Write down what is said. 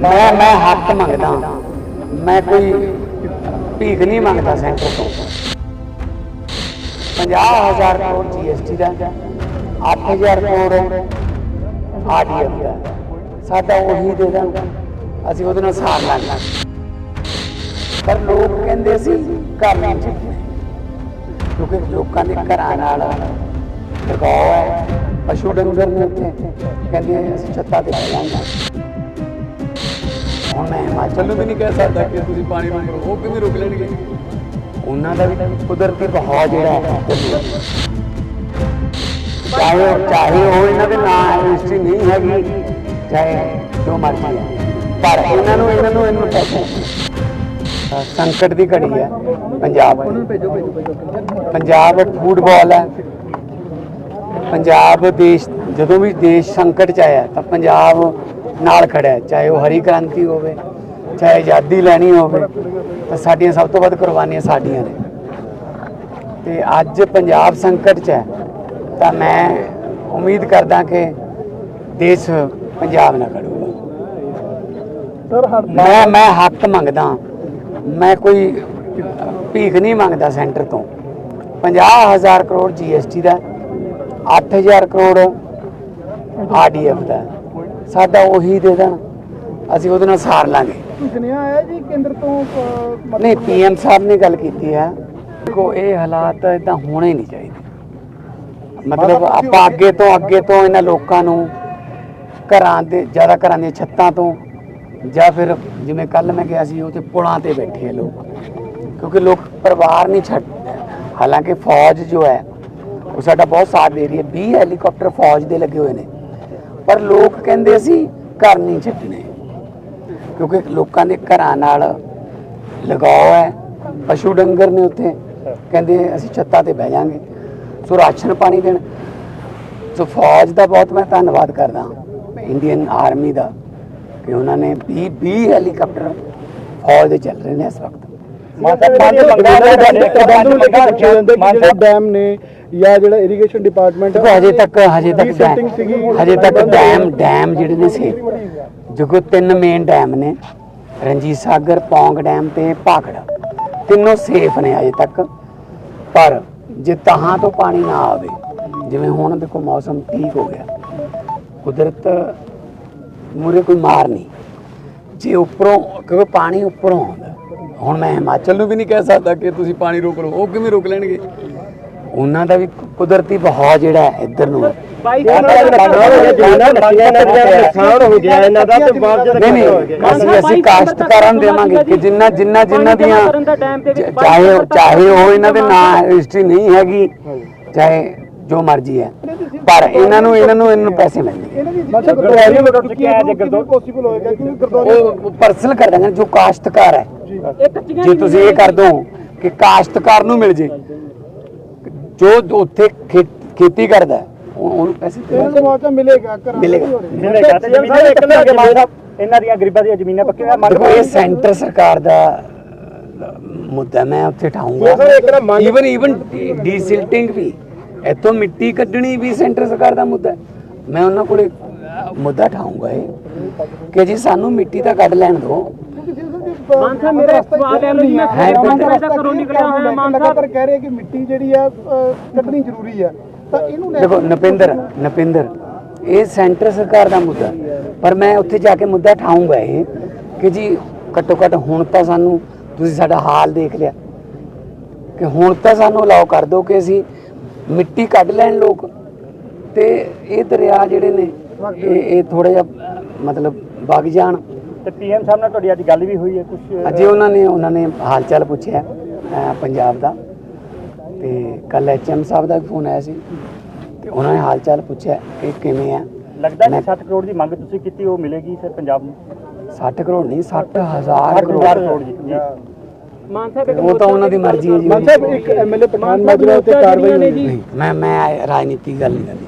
ਮੈਂ ਮੈਂ ਹੱਕ ਮੰਗਦਾ ਮੈਂ ਕੋਈ ਭੀਖ ਨਹੀਂ ਮੰਗਦਾ ਸੈਂਟਰ ਤੋਂ। 50000 ਕਰੋੜ ਜੀਐਸਟੀ ਦਾ 8000 ਕਰੋੜ ਆਰਡੀਐਫ ਦਾ ਸਾਡਾ ਉਹੀ ਦੇ ਦਾਂ ਅਸੀਂ ਉਹਦੇ ਨਾਲ ਸਾਰ ਲਾਂਗੇ ਪਰ ਲੋਕ ਕਹਿੰਦੇ ਸੀ, ਘਰ ਨਹੀਂ ਚੱਕਣੇ ਕਿਉਂਕਿ ਲੋਕਾਂ ਦੇ ਘਰਾਂ ਨਾਲ ਲਗਾਓ ਹੈ। ਪਸ਼ੂ ਡੰਗਰ ਨੇ ਉੱਥੇ ਕਹਿੰਦੇ ਅਸੀਂ ਛੱਤਾਂ ਤੇ ਬਹਿ ਹੁਣ ਮੈਂ ਹਿਮਾਚਲ ਨੂੰ ਵੀ ਨਹੀਂ ਕਹਿ ਸਕਦਾ ਕਿ ਤੁਸੀਂ ਪਾਣੀ ਰੋਕੋ ਉਹ ਕਿਵੇਂ ਰੋਕ ਲੈਣਗੇ? ਉਹਨਾਂ ਦਾ ਵੀ ਕੁਦਰਤੀ ਬਹਾਅ ਜਿਹੜਾ ਹੈ। ਚਾਹੇ ਚਾਹੇ ਉਹ ਇਹਨਾਂ ਦੇ ਨਾਂ ਰਜਿਸਟਰੀ ਨਹੀਂ ਹੈਗੀ ਚਾਹੇ ਜੋ ਮਰਜ਼ੀ ਹੈ। ਪਰ ਇਹਨਾਂ ਨੂੰ ਇਹਨਾਂ ਨੂੰ ਇਹਨੂੰ ਪੈਸੇ ਅਹ ਸੰਕਟ ਦੀ ਘੜੀ ਹੈ। ਪੰਜਾਬ ਪੰਜਾਬ ਫੁੱਟਬਾਲ ਹੈ। ਪੰਜਾਬ ਦੇਸ਼ ਜਦੋਂ ਵੀ ਦੇਸ਼ ਸੰਕਟ ਚ ਆਇਆ ਤਾਂ ਪੰਜਾਬ ਨਾਲ ਖੜਿਆ ਹੈ। ਚਾਹੇ ਉਹ ਹਰੀ ਕ੍ਰਾਂਤੀ ਹੋਵੇ ਚਾਹੇ ਆਜ਼ਾਦੀ ਲੈਣੀ ਹੋਵੇ ਤਾਂ ਸਾਡੀਆਂ ਸਭ ਤੋਂ ਵੱਧ ਕੁਰਬਾਨੀਆਂ ਸਾਡੀਆਂ ਨੇ। ਤੇ ਅੱਜ ਪੰਜਾਬ ਸੰਕਟ ਚ ਹੈ ਤਾਂ ਮੈਂ ਉਮੀਦ ਕਰਦਾ ਕਿ ਦੇਸ਼ ਪੰਜਾਬ ਨਾਲ ਖੜੂਗਾ। ਮੈਂ ਮੈਂ ਹੱਕ ਮੰਗਦਾ ਮੈਂ ਕੋਈ ਭੀਖ ਨਹੀਂ ਮੰਗਦਾ ਸੈਂਟਰ ਤੋਂ। 50000 ਕਰੋੜ ਜੀਐਸਟੀ ਦਾ 8000 ਕਰੋੜ ਆਰਡੀਐਫ ਦਾ। ਸਾਡਾ ਉਹੀ ਦੇ ਦੇਣ। ਅਸੀਂ ਉਹਦੇ ਨਾਲ ਸਾਰ ਲਾਂਗੇ। ਸੁਨੇਹਾ ਆਇਆ ਜੀ ਕੇਂਦਰ ਤੋਂ ਅਹ, ਮਤਲਬ ਨਹੀਂ ਪੀਐਮ ਸਾਹਿਬ ਨੇ ਗੱਲ ਕੀਤੀ ਹੈ। ਦੇਖੋ ਇਹ ਹਾਲਾਤ ਇਦਾਂ ਹੋਣੇ ਨਹੀਂ ਚਾਹੀਦੇ। ਮਤਲਬ ਆਪਾਂ ਅੱਗੇ ਤੋਂ ਅੱਗੇ ਤੋਂ ਇਹਨਾਂ ਲੋਕਾਂ ਨੂੰ ਘਰਾਂ ਦੇ ਜ਼ਿਆਦਾ ਘਰਾਂ ਦੀਆਂ ਛੱਤਾਂ ਤੋਂ ਜਾਂ ਫਿਰ ਜਿਵੇਂ ਕੱਲ ਮੈਂ ਗਿਆ ਸੀ ਉੱਥੇ ਪੁਲਾਂ ਤੇ ਬੈਠੇ ਆ ਲੋਕ। ਕਿਉਂਕਿ ਲੋਕ ਪਰਿਵਾਰ ਨਹੀਂ ਛੱਡ ਹਾਲਾਂਕਿ ਫੌਜ ਜੋ ਹੈ ਉਹ ਸਾਡਾ ਬਹੁਤ ਸਾਥ ਦੇ ਰਹੀ ਹੈ। 20 ਹੈਲੀਕਾਪਟਰ ਫੌਜ ਦੇ ਲੱਗੇ ਹੋਏ ਨੇ। ਪਰ ਲੋਕ ਕਹਿੰਦੇ ਸੀ ਘਰ ਨਹੀਂ ਛੱਡਣੇ ਕਿਉਂਕਿ ਲੋਕਾਂ ਦੇ ਘਰਾਂ ਨਾਲ ਲਗਾਓ ਹੈ ਪਸ਼ੂ ਡੰਗਰ ਨੇ ਉੱਥੇ ਕਹਿੰਦੇ ਅਸੀਂ ਛੱਤਾਂ ਤੇ ਬਹਿ ਜਾਾਂਗੇ ਸੋ ਰਾਸ਼ਨ ਪਾਣੀ ਦੇਣ ਸੋ ਫੌਜ ਦਾ ਬਹੁਤ ਮੈਂ ਧੰਨਵਾਦ ਕਰਦਾ ਇੰਡੀਅਨ ਆਰਮੀ ਦਾ ਕਿ ਉਹਨਾਂ ਨੇ 20 20 ਹੈਲੀਕਾਪਟਰ ਫੌਜ ਦੇ ਚੱਲ ਰਹੇ ਨੇ ਇਸ ਵਕਤ ਜਿਹੜਾ ਡੈਮ ਨੇ ਜਾਂ ਜਿਹੜਾ ਇਰੀਗੇਸ਼ਨ ਡਿਪਾਰਟਮੈਂਟ ਦੇਖੋ ਹਜੇ ਤੱਕ ਹਜੇ ਤੱਕ setting ਸੀਗੀ ਡੈਮ ਹਜੇ ਤੱਕ ਡੈਮ ਡੈਮ ਜਿਹੜੇ ਨੇ ਸੇ ਦੇਖੋ ਤਿੰਨ ਮੇਨ ਡੈਮ ਨੇ ਰਣਜੀਤ ਸਾਗਰ ਪੌਂਗ ਡੈਮ ਤੇ ਭਾਖੜ। ਤਿੰਨੋਂ ਸੇਫ ਨੇ ਹਜੇ ਤੱਕ ਪਰ ਜੇ ਤਹਾਂ ਤੋਂ ਪਾਣੀ ਨਾ ਆਵੇ ਜਿਵੇਂ ਹੁਣ ਦੇਖੋ ਮੌਸਮ ਠੀਕ ਹੋ ਗਿਆ ਕੁਦਰਤ ਮੂਰੇ ਕੋਈ ਮਾਰ ਨਹੀਂ। ਜੇ ਉੱਪਰੋਂ ਕਿਉਂਕਿ ਪਾਣੀ ਉੱਪਰੋਂ ਆਉਂਦਾ ਹੁਣ ਮੈਂ ਹਿਮਾਚਲ ਨੂੰ ਵੀ ਨਹੀਂ ਕਹਿ ਸਕਦਾ ਕਿ ਤੁਸੀਂ ਪਾਣੀ ਰੋਕ ਲਓ ਉਹ ਕਿਵੇਂ ਰੋਕ ਲੈਣਗੇ? ਉਹਨਾਂ ਦਾ ਵੀ ਕੁਦਰਤੀ ਬਹਾਅ ਜਿਹੜਾ ਹੈ ਇੱਧਰ ਨੂੰ ਹੈ। ਨੁਕਸਾਨ ਹੋ ਗਿਆ ਇਹਨਾਂ ਦਾ ਤੇ ਨਹੀਂ ਨਹੀਂ ਅਸੀਂ ਅਸੀਂ ਕਾਸ਼ਤਕਾਰਾਂ ਨੂੰ ਦੇਵਾਂਗੇ ਕਿ ਜਿੰਨਾ ਜਿੰਨਾ ਜਿੰਨਾ ਦੀਆਂ ਚ- ਚਾਹੇ ਚਾਹੇ ਉਹ ਇਹਨਾਂ ਦੇ ਨਾਂ ਰਜਿਸਟਰੀ ਨਹੀਂ ਹੈਗੀ ਚਾਹੇ ਜੋ ਮਰਜ਼ੀ ਹੈ। ਪਰ ਇਹਨਾਂ ਨੂੰ ਇਹਨਾਂ ਨੂੰ ਇਹਨਾਂ ਨੂੰ ਪੈਸੇ ਮਿਲਣਗੇ। ਇਹਨਾਂ ਦੀ ਮਤਲਬ ਚੁੱਕਿਆ ਹੈ ਜੇ ਪੋਸੀਬਲ ਹੋਏਗਾ ਕਿ ਪਰਸਨਲ ਕਰ ਦਾਂਗੇ ਜੋ ਕਾਸ਼ਤਕਾਰ ਹੈ। ਜੇ। ਤੁਸੀਂ ਇਹ ਕਰ ਦੋ ਕਿ ਕਾਸ਼ਤਕਾਰ ਨੂੰ ਮਿਲ ਜੇ। ਜੋ ਉੱਥੇ ਖੇਤੀ ਕਰਦਾ ਉਹਨੂੰ ਪੈਸੇ ਇਹਨਾਂ ਮੁਆਵਜ਼ਾ ਮਿਲੇਗਾ ਮਿਲੇਗਾ। ਮਿਲੇਗਾ ਤੇ ਜ਼ਮੀਨਾਂ ਇੱਕ ਇਹਨਾਂ ਦੀਆਂ ਗਰੀਬਾਂ ਦੀਆਂ ਜ਼ਮੀਨਾਂ ਪੱਕੀਆਂ ਮੰਗ ਇਹ ਸੈਂਟਰ ਸਰਕਾਰ ਦਾ ਮੁੱਦਾ ਮੈਂ ਉੱਥੇ ਠਾਉਂਗਾ ਈਵਨ ਈਵਨ ਡੀਸਿਲਟਿੰਗ ਵੀ ਇੱਥੋਂ ਮਿੱਟੀ ਕੱਢਣੀ ਵੀ ਸੈਂਟਰ ਸਰਕਾਰ ਦਾ ਮੁੱਦਾ ਹੈ। ਮੈਂ ਉਹਨਾਂ ਕੋਲੇ ਮੁੱਦਾ ਠਾਉਂਗਾ ਇਹ ਕਿ ਜੀ ਸਾਨੂੰ ਮਿੱਟੀ ਤਾਂ ਕੱਢ ਲੈਣ ਦਿਓ। ਮਾਨ ਸਾਹਿਬ ਮੇਰਾ ਸਵਾਲ ਹੈ ਮੈਂ ਹੈ ਪੰਜ ਬਿਲਕੁਲ। ਵਜੇ ਤੱਕ ਘਰੋਂ ਨਿਕਲਿਆ ਹੋਇਆ ਮਾਨ ਸਾਹਿਬ ਲਗਾਤਾਰ ਕਹਿ ਰਹੇ ਕਿ ਮਿੱਟੀ ਜਿਹੜੀ ਆ ਅਹ, ਕੱਢਣੀ ਜ਼ਰੂਰੀ ਹੈ ਤਾਂ ਇਹਨੂੰ ਲੈ ਦੇਖੋ ਨਪਿੰਦਰ ਨਪਿੰਦਰ ਇਹ ਸੈਂਟਰ ਸਰਕਾਰ ਦਾ ਮੁੱਦਾ ਹੈ। ਪਰ ਮੈਂ ਉੱਥੇ ਜਾ ਕੇ ਮੁੱਦਾ ਠਾਉਂਗਾ ਇਹ ਕਿ ਜੀ ਘੱਟੋ ਘੱਟ ਹੁਣ ਤਾਂ ਸਾਨੂੰ ਤੁਸੀਂ ਸਾਡਾ ਹਾਲ ਦੇਖ ਲਿਆ ਕਿ ਹੁਣ ਤਾਂ ਸਾਨੂੰ ਅਲਾਉ ਕਰ ਦਿਓ ਕਿ ਅਸੀਂ ਮਿੱਟੀ ਕੱਢ ਲੈਣ ਲੋਕ ਤੇ ਇਹ ਦਰਿਆ ਜਿਹੜੇ ਨੇ ਇਹ ਇਹ ਥੋੜਾ ਜਿਹਾ ਮਤਲਬ ਵਗ ਜਾਣ ਤੇ ਪੀਐਮ ਸਾਹਿਬ ਨਾਲ ਤੁਹਾਡੀ ਅੱਜ ਗੱਲ ਵੀ ਹੋਈ ਹੈ ਕੁਝ ਅਜੇ ਉਹਨਾਂ ਨੇ ਉਹਨਾਂ ਨੇ ਹਾਲ ਚਾਲ ਪੁੱਛਿਆ ਅਹ, ਪੰਜਾਬ ਦਾ। ਤੇ ਕੱਲ ਐਚਐਮ ਸਾਹਿਬ ਦਾ ਵੀ ਫੋਨ ਆਇਆ ਸੀ ਤੇ ਉਹਨਾਂ ਨੇ ਹਾਲ ਚਾਲ ਪੁੱਛਿਆ ਕਿ ਕਿਵੇਂ ਆ ਲੱਗਦਾ ਕਿ ਮੈਂ- 7 ਕਰੋੜ ਦੀ ਮੰਗ ਤੁਸੀਂ ਕੀਤੀ ਉਹ ਮਿਲੇਗੀ ਸਰ ਪੰਜਾਬ ਨੂੰ? 60 ਕਰੋੜ ਨਹੀਂ 60000 ਹਜ਼ਾਰ ਕਰੋੜ। ਕਰੋੜ ਜੀ ਉਹ ਤਾਂ ਉਹਨਾਂ ਦੀ ਮਰਜ਼ੀ ਹੈ ਜੀ। ਮਾਨ ਸਾਹਿਬ ਇੱਕ ਐਮਐਲਏ ਪਠਾਨ ਮਾਜਰਾ ਉੱਤੇ ਕਾਰਵਾਈ ਹੋਈ। ਨਹੀਂ ਮੈਂ ਮੈਂ ਰਾਜਨੀਤੀ ਗੱਲ ਨਹੀਂ ਕਰਨੀ।